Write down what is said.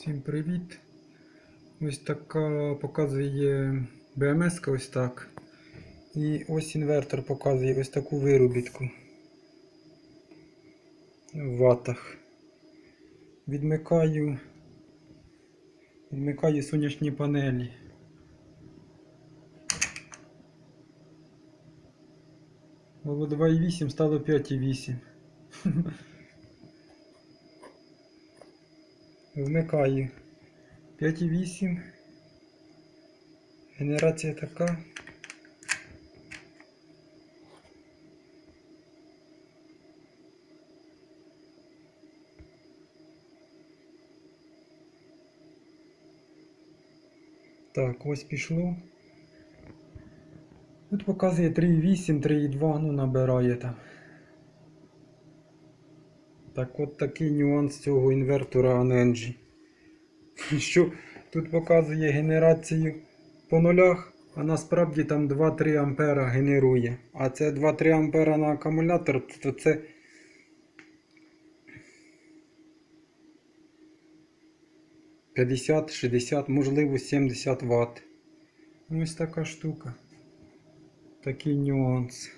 Всім привіт! Ось така показує БМС ось так. І ось інвертор показує ось таку виробітку в ватах. Відмикаю, відмикаю сонячні панелі. Було 2,8, стало 5,8. Вмикаю 5,8. Генерація така. Так, ось пішло. Тут показує 3,8, 3,2, ну набирає там. Так от такий нюанс цього інвертора Anenji. Що тут показує генерацію по нулях, а насправді там 2-3 ампера генерує. А це 2-3 ампера на акумулятор, то це П'ятдесят, 60, можливо 70 Вт. Ось така штука. Такий нюанс.